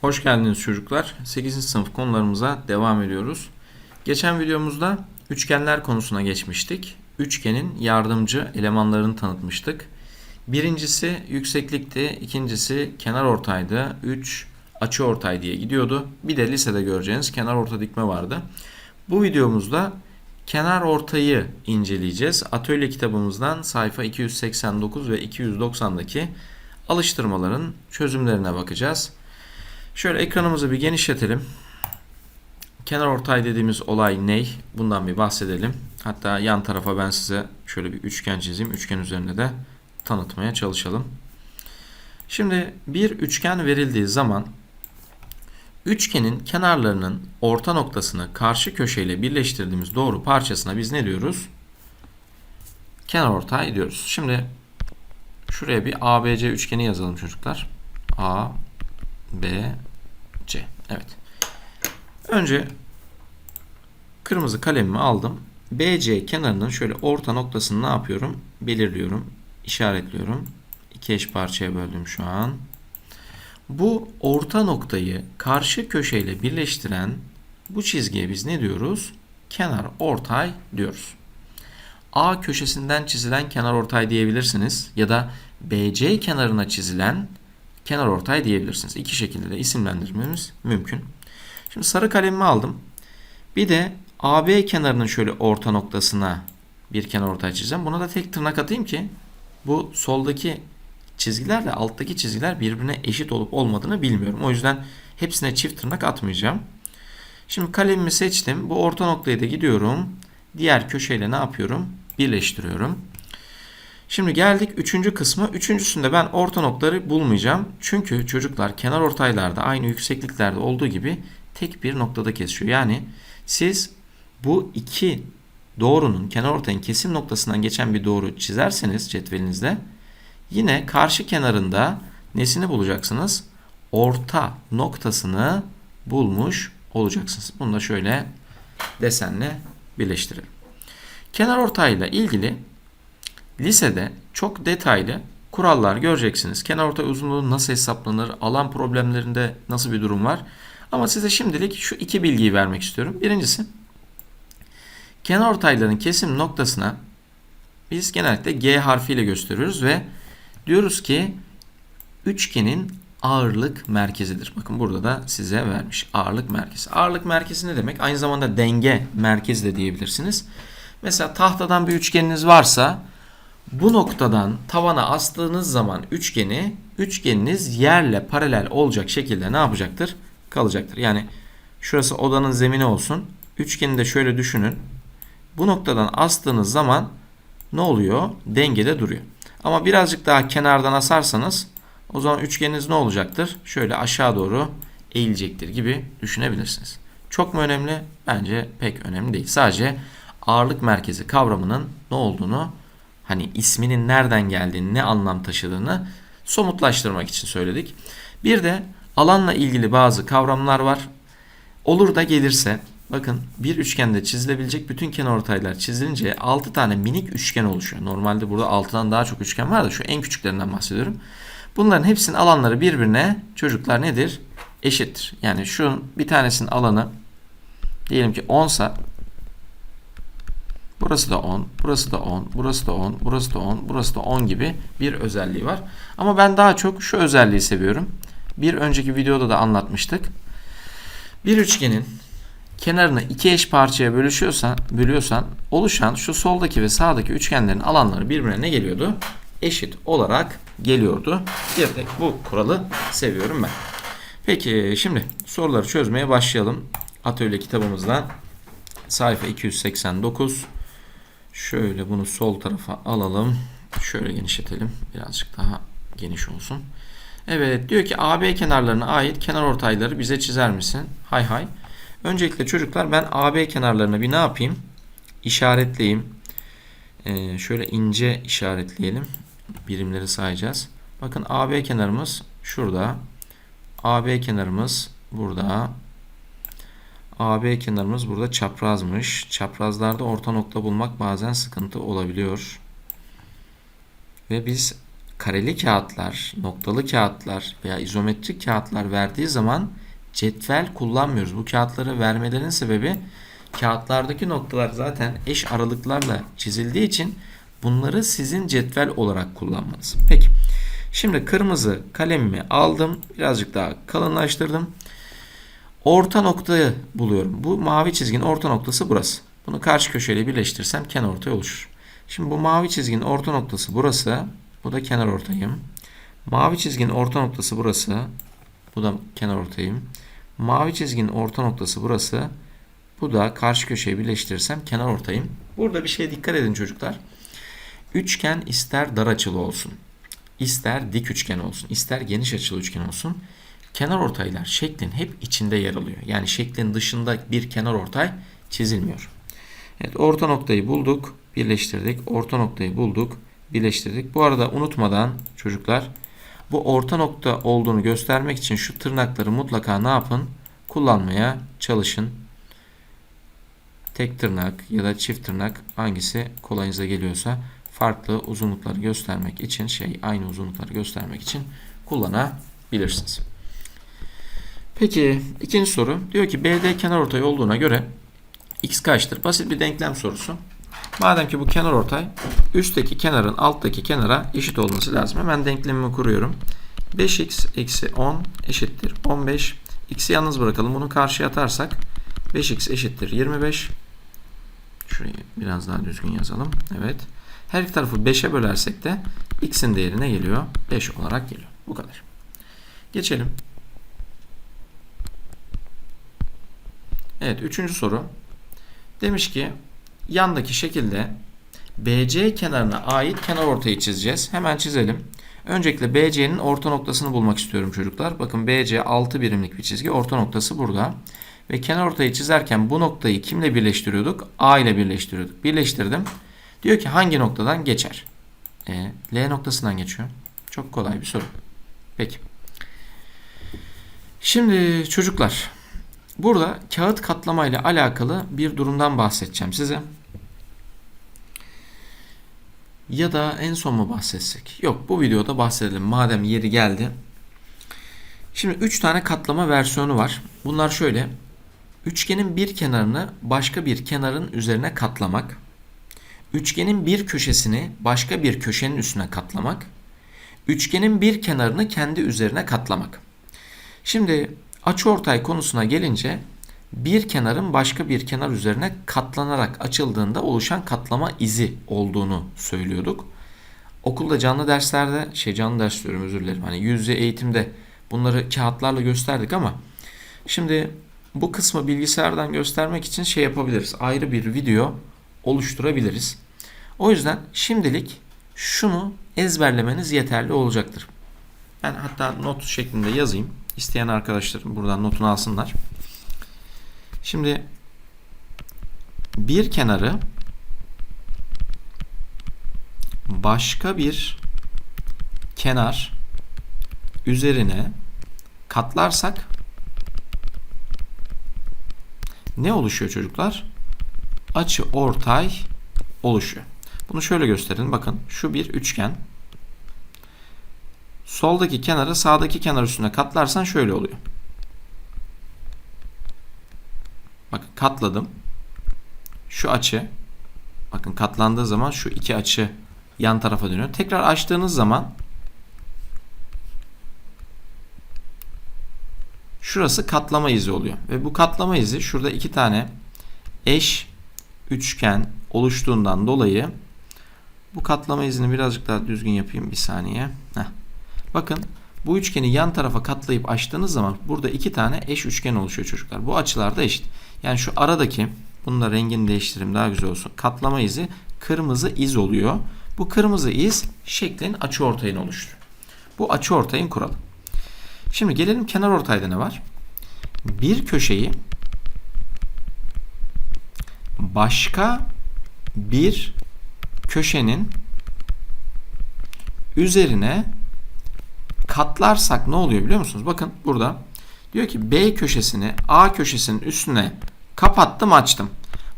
Hoş geldiniz çocuklar. 8. sınıf konularımıza devam ediyoruz. Geçen videomuzda üçgenler konusuna geçmiştik. Üçgenin yardımcı elemanlarını tanıtmıştık. Birincisi yükseklikti, ikincisi kenar ortaydı, 3 açı ortay diye gidiyordu. Bir de lisede göreceğiniz kenar orta dikme vardı. Bu videomuzda kenar ortayı inceleyeceğiz. Atölye kitabımızdan sayfa 289 ve 290'daki alıştırmaların çözümlerine bakacağız. Şöyle ekranımızı bir genişletelim. Kenar ortay dediğimiz olay ne? Bundan bir bahsedelim. Hatta yan tarafa ben size şöyle bir üçgen çizeyim. Üçgen üzerinde de tanıtmaya çalışalım. Şimdi bir üçgen verildiği zaman üçgenin kenarlarının orta noktasını karşı köşeyle birleştirdiğimiz doğru parçasına biz ne diyoruz? Kenar ortay diyoruz. Şimdi şuraya bir ABC üçgeni yazalım çocuklar. A B. Evet. Önce kırmızı kalemimi aldım. BC kenarının şöyle orta noktasını ne yapıyorum? Belirliyorum. işaretliyorum. İki eş parçaya böldüm şu an. Bu orta noktayı karşı köşeyle birleştiren bu çizgiye biz ne diyoruz? Kenar ortay diyoruz. A köşesinden çizilen kenar ortay diyebilirsiniz ya da BC kenarına çizilen kenar ortay diyebilirsiniz. İki şekilde de isimlendirmemiz mümkün. Şimdi sarı kalemimi aldım. Bir de AB kenarının şöyle orta noktasına bir kenar ortay çizeceğim. Buna da tek tırnak atayım ki bu soldaki çizgilerle alttaki çizgiler birbirine eşit olup olmadığını bilmiyorum. O yüzden hepsine çift tırnak atmayacağım. Şimdi kalemimi seçtim. Bu orta noktaya da gidiyorum. Diğer köşeyle ne yapıyorum? Birleştiriyorum. Şimdi geldik üçüncü kısmı. Üçüncüsünde ben orta noktaları bulmayacağım. Çünkü çocuklar kenar ortaylarda aynı yüksekliklerde olduğu gibi tek bir noktada kesiyor. Yani siz bu iki doğrunun kenar ortayın kesim noktasından geçen bir doğru çizerseniz cetvelinizde yine karşı kenarında nesini bulacaksınız? Orta noktasını bulmuş olacaksınız. Bunu da şöyle desenle birleştirelim. Kenar ortayla ilgili Lisede çok detaylı kurallar göreceksiniz. Kenarortay uzunluğu nasıl hesaplanır, alan problemlerinde nasıl bir durum var. Ama size şimdilik şu iki bilgiyi vermek istiyorum. Birincisi, kenarortayların kesim noktasına biz genellikle G harfiyle gösteriyoruz ve diyoruz ki üçgenin ağırlık merkezidir. Bakın burada da size vermiş ağırlık merkezi. Ağırlık merkezi ne demek? Aynı zamanda denge merkezi de diyebilirsiniz. Mesela tahtadan bir üçgeniniz varsa bu noktadan tavana astığınız zaman üçgeni, üçgeniniz yerle paralel olacak şekilde ne yapacaktır? Kalacaktır. Yani şurası odanın zemini olsun. Üçgeni de şöyle düşünün. Bu noktadan astığınız zaman ne oluyor? Dengede duruyor. Ama birazcık daha kenardan asarsanız o zaman üçgeniniz ne olacaktır? Şöyle aşağı doğru eğilecektir gibi düşünebilirsiniz. Çok mu önemli? Bence pek önemli değil. Sadece ağırlık merkezi kavramının ne olduğunu hani isminin nereden geldiğini, ne anlam taşıdığını somutlaştırmak için söyledik. Bir de alanla ilgili bazı kavramlar var. Olur da gelirse bakın bir üçgende çizilebilecek bütün kenarortaylar çizilince 6 tane minik üçgen oluşuyor. Normalde burada 6'dan daha çok üçgen var da şu en küçüklerinden bahsediyorum. Bunların hepsinin alanları birbirine çocuklar nedir? Eşittir. Yani şu bir tanesinin alanı diyelim ki 10 sa Burası da 10, burası da 10, burası da 10, burası da 10, burası da 10 gibi bir özelliği var. Ama ben daha çok şu özelliği seviyorum. Bir önceki videoda da anlatmıştık. Bir üçgenin kenarını iki eş parçaya bölüşüyorsan, bölüyorsan oluşan şu soldaki ve sağdaki üçgenlerin alanları birbirine ne geliyordu? Eşit olarak geliyordu. Bir tek bu kuralı seviyorum ben. Peki şimdi soruları çözmeye başlayalım. Atölye kitabımızdan sayfa 289 Şöyle bunu sol tarafa alalım. Şöyle genişletelim. Birazcık daha geniş olsun. Evet diyor ki AB kenarlarına ait kenar ortayları bize çizer misin? Hay hay. Öncelikle çocuklar ben AB kenarlarına bir ne yapayım? İşaretleyeyim. Ee, şöyle ince işaretleyelim. Birimleri sayacağız. Bakın AB kenarımız şurada. AB kenarımız burada. AB kenarımız burada çaprazmış. Çaprazlarda orta nokta bulmak bazen sıkıntı olabiliyor. Ve biz kareli kağıtlar, noktalı kağıtlar veya izometrik kağıtlar verdiği zaman cetvel kullanmıyoruz. Bu kağıtları vermelerinin sebebi kağıtlardaki noktalar zaten eş aralıklarla çizildiği için bunları sizin cetvel olarak kullanmanız. Peki. Şimdi kırmızı kalemimi aldım. Birazcık daha kalınlaştırdım. Orta noktayı buluyorum. Bu mavi çizginin orta noktası burası. Bunu karşı köşeyle birleştirsem kenar ortay oluşur. Şimdi bu mavi çizginin orta noktası burası. Bu da kenar ortayım. Mavi çizginin orta noktası burası. Bu da kenar ortayım. Mavi çizginin orta noktası burası. Bu da karşı köşeyi birleştirirsem kenar ortayım. Burada bir şeye dikkat edin çocuklar. Üçgen ister dar açılı olsun, ister dik üçgen olsun, ister geniş açılı üçgen olsun. Kenar ortaylar şeklin hep içinde yer alıyor. Yani şeklin dışında bir kenar ortay çizilmiyor. Evet orta noktayı bulduk, birleştirdik. Orta noktayı bulduk, birleştirdik. Bu arada unutmadan çocuklar bu orta nokta olduğunu göstermek için şu tırnakları mutlaka ne yapın? Kullanmaya çalışın. Tek tırnak ya da çift tırnak hangisi kolayınıza geliyorsa farklı uzunlukları göstermek için şey aynı uzunlukları göstermek için kullanabilirsiniz. Peki ikinci soru diyor ki BD kenar ortay olduğuna göre x kaçtır? Basit bir denklem sorusu. Madem ki bu kenar ortay üstteki kenarın alttaki kenara eşit olması lazım. Hemen denklemimi kuruyorum. 5x eksi 10 eşittir 15. X'i yalnız bırakalım. Bunu karşıya atarsak 5x eşittir 25. Şurayı biraz daha düzgün yazalım. Evet. Her iki tarafı 5'e bölersek de x'in değerine geliyor. 5 olarak geliyor. Bu kadar. Geçelim. Evet. Üçüncü soru. Demiş ki yandaki şekilde BC kenarına ait kenar ortayı çizeceğiz. Hemen çizelim. Öncelikle BC'nin orta noktasını bulmak istiyorum çocuklar. Bakın BC 6 birimlik bir çizgi. Orta noktası burada. Ve kenar ortayı çizerken bu noktayı kimle birleştiriyorduk? A ile birleştiriyorduk. Birleştirdim. Diyor ki hangi noktadan geçer? E, L noktasından geçiyor. Çok kolay bir soru. Peki. Şimdi çocuklar burada kağıt katlama ile alakalı bir durumdan bahsedeceğim size. Ya da en son mu bahsetsek? Yok bu videoda bahsedelim madem yeri geldi. Şimdi 3 tane katlama versiyonu var. Bunlar şöyle. Üçgenin bir kenarını başka bir kenarın üzerine katlamak. Üçgenin bir köşesini başka bir köşenin üstüne katlamak. Üçgenin bir kenarını kendi üzerine katlamak. Şimdi açıortay konusuna gelince bir kenarın başka bir kenar üzerine katlanarak açıldığında oluşan katlama izi olduğunu söylüyorduk. Okulda canlı derslerde, şey canlı ders diyorum özür dilerim. Hani yüz yüze eğitimde bunları kağıtlarla gösterdik ama şimdi bu kısmı bilgisayardan göstermek için şey yapabiliriz. Ayrı bir video oluşturabiliriz. O yüzden şimdilik şunu ezberlemeniz yeterli olacaktır. Ben hatta not şeklinde yazayım. İsteyen arkadaşlarım buradan notunu alsınlar. Şimdi bir kenarı başka bir kenar üzerine katlarsak ne oluşuyor çocuklar? Açı ortay oluşuyor. Bunu şöyle gösterin. Bakın şu bir üçgen. Soldaki kenarı sağdaki kenar üstüne katlarsan şöyle oluyor. Bakın katladım. Şu açı bakın katlandığı zaman şu iki açı yan tarafa dönüyor. Tekrar açtığınız zaman şurası katlama izi oluyor. Ve bu katlama izi şurada iki tane eş üçgen oluştuğundan dolayı bu katlama izini birazcık daha düzgün yapayım bir saniye. Heh. Bakın bu üçgeni yan tarafa katlayıp açtığınız zaman burada iki tane eş üçgen oluşuyor çocuklar. Bu açılar da eşit. Yani şu aradaki bunun da rengini değiştireyim daha güzel olsun. Katlama izi kırmızı iz oluyor. Bu kırmızı iz şeklin açıortayını oluşturuyor. Bu açıortayın kuralı. Şimdi gelelim kenar ortayda ne var? Bir köşeyi başka bir köşenin üzerine katlarsak ne oluyor biliyor musunuz? Bakın burada diyor ki B köşesini A köşesinin üstüne kapattım açtım.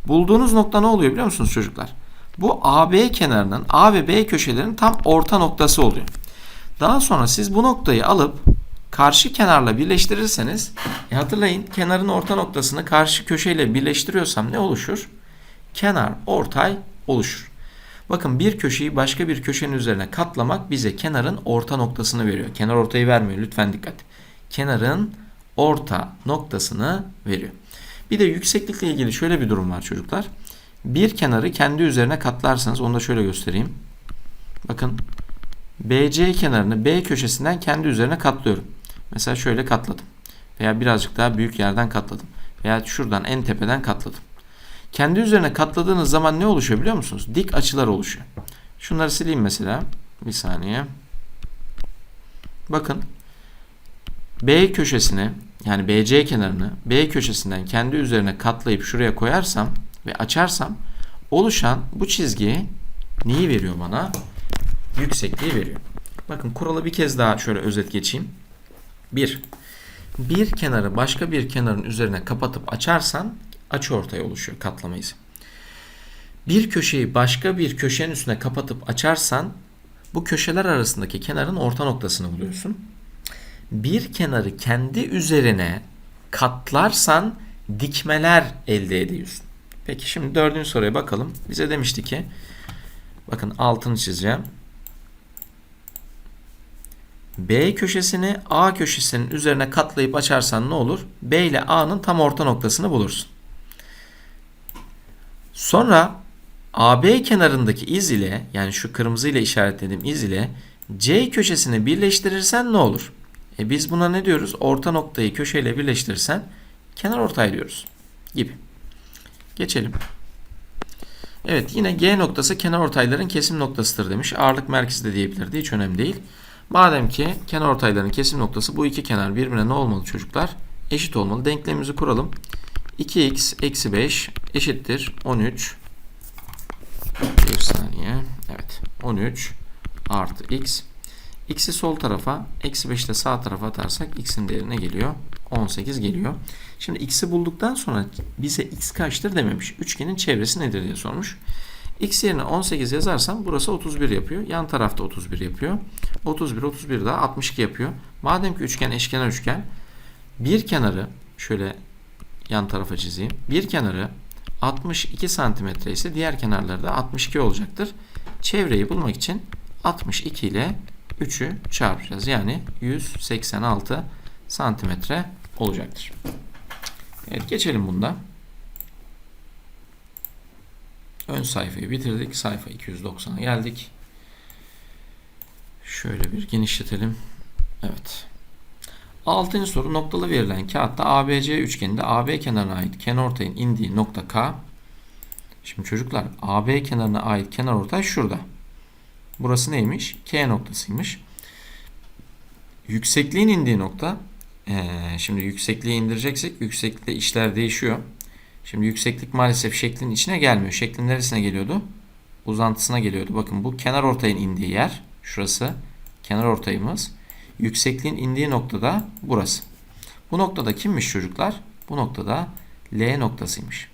Bulduğunuz nokta ne oluyor biliyor musunuz çocuklar? Bu AB kenarının A ve B köşelerinin tam orta noktası oluyor. Daha sonra siz bu noktayı alıp karşı kenarla birleştirirseniz e hatırlayın kenarın orta noktasını karşı köşeyle birleştiriyorsam ne oluşur? Kenar ortay oluşur. Bakın bir köşeyi başka bir köşenin üzerine katlamak bize kenarın orta noktasını veriyor. Kenar ortayı vermiyor lütfen dikkat. Kenarın orta noktasını veriyor. Bir de yükseklikle ilgili şöyle bir durum var çocuklar. Bir kenarı kendi üzerine katlarsanız onu da şöyle göstereyim. Bakın BC kenarını B köşesinden kendi üzerine katlıyorum. Mesela şöyle katladım. Veya birazcık daha büyük yerden katladım. Veya şuradan en tepeden katladım. Kendi üzerine katladığınız zaman ne oluşuyor biliyor musunuz? Dik açılar oluşuyor. Şunları sileyim mesela. Bir saniye. Bakın. B köşesini yani BC kenarını B köşesinden kendi üzerine katlayıp şuraya koyarsam ve açarsam oluşan bu çizgi neyi veriyor bana? Yüksekliği veriyor. Bakın kuralı bir kez daha şöyle özet geçeyim. 1. Bir kenarı başka bir kenarın üzerine kapatıp açarsan açı ortaya oluşuyor katlamayız. Bir köşeyi başka bir köşenin üstüne kapatıp açarsan bu köşeler arasındaki kenarın orta noktasını buluyorsun. Bir kenarı kendi üzerine katlarsan dikmeler elde ediyorsun. Peki şimdi dördüncü soruya bakalım. Bize demişti ki bakın altını çizeceğim. B köşesini A köşesinin üzerine katlayıp açarsan ne olur? B ile A'nın tam orta noktasını bulursun. Sonra AB kenarındaki iz ile yani şu kırmızı ile işaretlediğim iz ile C köşesini birleştirirsen ne olur? E biz buna ne diyoruz? Orta noktayı köşeyle birleştirirsen kenar ortay diyoruz. Gibi. Geçelim. Evet yine G noktası kenar ortayların kesim noktasıdır demiş. Ağırlık merkezi de diyebilirdi. Hiç önemli değil. Madem ki kenar ortayların kesim noktası bu iki kenar birbirine ne olmalı çocuklar? Eşit olmalı. Denklemimizi kuralım. 2x eksi 5 eşittir 13 bir saniye. Evet. 13 artı x. X'i sol tarafa, eksi 5'i de sağ tarafa atarsak x'in değerine geliyor. 18 geliyor. Şimdi x'i bulduktan sonra bize x kaçtır dememiş. Üçgenin çevresi nedir diye sormuş. x yerine 18 yazarsam burası 31 yapıyor. Yan tarafta 31 yapıyor. 31, 31 daha 62 yapıyor. Madem ki üçgen eşkenar üçgen bir kenarı şöyle yan tarafa çizeyim. Bir kenarı 62 santimetre ise diğer kenarları da 62 olacaktır. Çevreyi bulmak için 62 ile 3'ü çarpacağız. Yani 186 santimetre olacaktır. Evet geçelim bunda. Ön sayfayı bitirdik. Sayfa 290'a geldik. Şöyle bir genişletelim. Evet. Altıncı soru noktalı verilen kağıtta ABC üçgeninde AB kenarına ait kenarortayın indiği nokta K. Şimdi çocuklar AB kenarına ait kenarortay şurada. Burası neymiş? K noktasıymış. Yüksekliğin indiği nokta ee, şimdi yüksekliği indireceksek yükseklikte işler değişiyor. Şimdi yükseklik maalesef şeklin içine gelmiyor. Şeklin neresine geliyordu? Uzantısına geliyordu. Bakın bu kenar ortayın indiği yer. Şurası kenar ortayımız. Yüksekliğin indiği noktada burası. Bu noktada kimmiş çocuklar? Bu noktada L noktasıymış.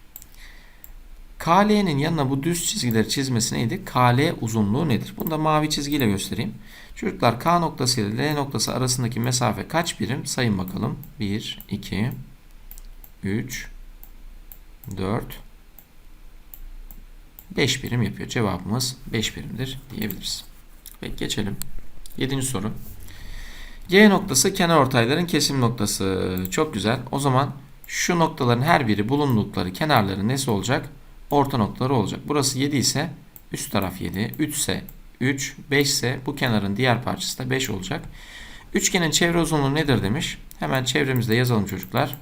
KL'nin yanına bu düz çizgileri çizmesi neydi? KL uzunluğu nedir? Bunu da mavi çizgiyle göstereyim. Çocuklar K noktası ile L noktası arasındaki mesafe kaç birim? Sayın bakalım. 1, 2, 3, 4, 5 birim yapıyor. Cevabımız 5 birimdir diyebiliriz. Peki geçelim. 7. soru. G noktası kenar ortayların kesim noktası. Çok güzel. O zaman şu noktaların her biri bulundukları kenarların nesi olacak? Orta noktaları olacak. Burası 7 ise üst taraf 7. 3 ise 3. 5 ise bu kenarın diğer parçası da 5 olacak. Üçgenin çevre uzunluğu nedir demiş. Hemen çevremizde yazalım çocuklar.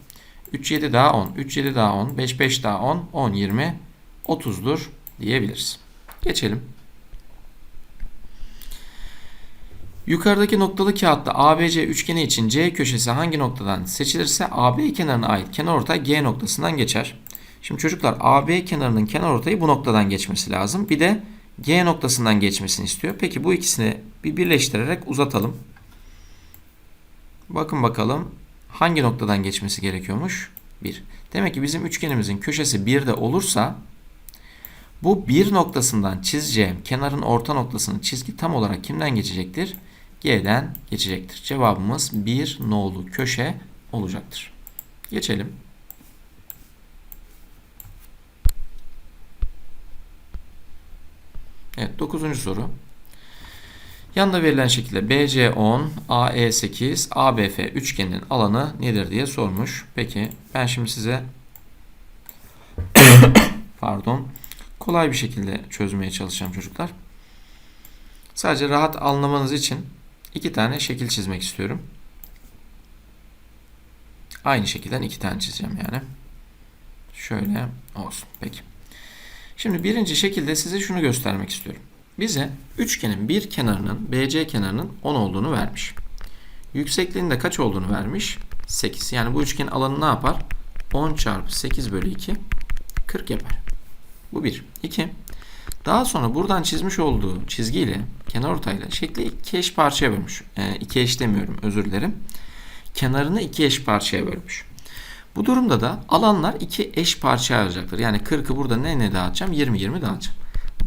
3 7 daha 10. 3 7 daha 10. 5 5 daha 10. 10 20 30'dur diyebiliriz. Geçelim. Yukarıdaki noktalı kağıtta ABC üçgeni için C köşesi hangi noktadan seçilirse AB kenarına ait kenarortay G noktasından geçer. Şimdi çocuklar AB kenarının kenarortayı bu noktadan geçmesi lazım. Bir de G noktasından geçmesini istiyor. Peki bu ikisini bir birleştirerek uzatalım. Bakın bakalım hangi noktadan geçmesi gerekiyormuş? 1. Demek ki bizim üçgenimizin köşesi 1'de olursa bu 1 noktasından çizeceğim kenarın orta noktasının çizgi tam olarak kimden geçecektir? G'den geçecektir. Cevabımız 1 nolu köşe olacaktır. Geçelim. Evet 9. soru. Yanında verilen şekilde BC 10, AE 8, ABF üçgeninin alanı nedir diye sormuş. Peki ben şimdi size pardon kolay bir şekilde çözmeye çalışacağım çocuklar. Sadece rahat anlamanız için iki tane şekil çizmek istiyorum. Aynı şekilden iki tane çizeceğim yani. Şöyle olsun. Peki. Şimdi birinci şekilde size şunu göstermek istiyorum. Bize üçgenin bir kenarının BC kenarının 10 olduğunu vermiş. Yüksekliğinin de kaç olduğunu vermiş? 8. Yani bu üçgenin alanı ne yapar? 10 çarpı 8 bölü 2 40 yapar. Bu bir. 2. Daha sonra buradan çizmiş olduğu çizgiyle kenarortayla şekli iki eş parçaya bölmüş. E, iki eş demiyorum özür dilerim. Kenarını iki eş parçaya bölmüş. Bu durumda da alanlar iki eş parçaya ayrılacaktır. Yani 40'ı burada ne ne dağıtacağım? 20 20 dağıtacağım.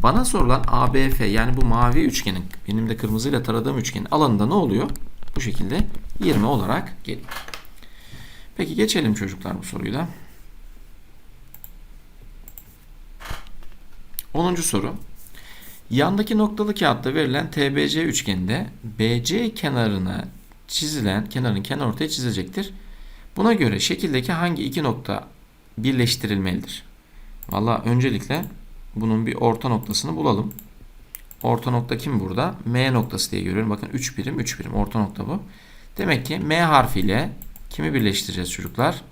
Bana sorulan ABF yani bu mavi üçgenin benim de kırmızıyla taradığım üçgenin alanında ne oluyor? Bu şekilde 20 olarak geliyor. Peki geçelim çocuklar bu soruyla. 10. soru. Yandaki noktalı kağıtta verilen TBC üçgeninde BC kenarına çizilen kenarın kenar ortaya çizilecektir. Buna göre şekildeki hangi iki nokta birleştirilmelidir? Valla öncelikle bunun bir orta noktasını bulalım. Orta nokta kim burada? M noktası diye görüyorum. Bakın 3 birim 3 birim orta nokta bu. Demek ki M harfiyle kimi birleştireceğiz çocuklar?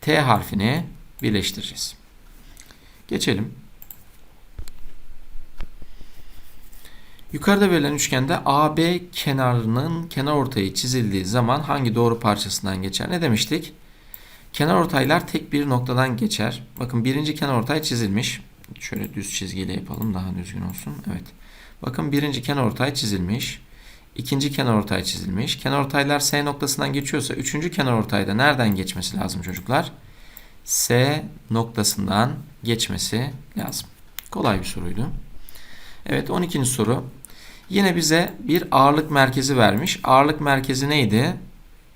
T harfini birleştireceğiz. Geçelim. Yukarıda verilen üçgende AB kenarının kenar ortayı çizildiği zaman hangi doğru parçasından geçer? Ne demiştik? Kenar ortaylar tek bir noktadan geçer. Bakın birinci kenar ortay çizilmiş. Şöyle düz çizgiyle yapalım daha düzgün olsun. Evet. Bakın birinci kenar ortay çizilmiş. İkinci kenar ortay çizilmiş. Kenar ortaylar S noktasından geçiyorsa üçüncü kenar ortayda nereden geçmesi lazım çocuklar? S noktasından geçmesi lazım. Kolay bir soruydu. Evet 12. soru. Yine bize bir ağırlık merkezi vermiş. Ağırlık merkezi neydi?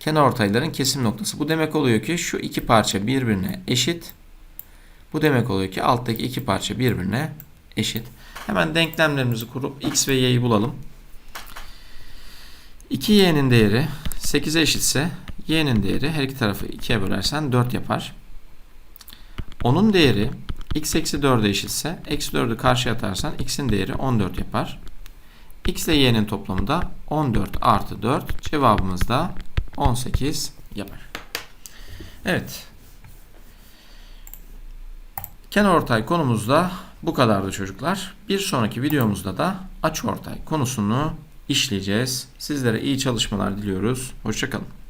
Kenar ortayların kesim noktası. Bu demek oluyor ki şu iki parça birbirine eşit. Bu demek oluyor ki alttaki iki parça birbirine eşit. Hemen denklemlerimizi kurup x ve y'yi bulalım. 2y'nin değeri 8'e eşitse y'nin değeri her iki tarafı 2'ye bölersen 4 yapar. Onun değeri x eksi 4'e eşitse eksi 4'ü karşıya atarsan x'in değeri 14 yapar. X ile y'nin toplamı da 14 artı 4 cevabımız da 18 yapar. Evet. Kenarortay konumuzda bu kadardı çocuklar. Bir sonraki videomuzda da açıortay konusunu işleyeceğiz. Sizlere iyi çalışmalar diliyoruz. Hoşçakalın.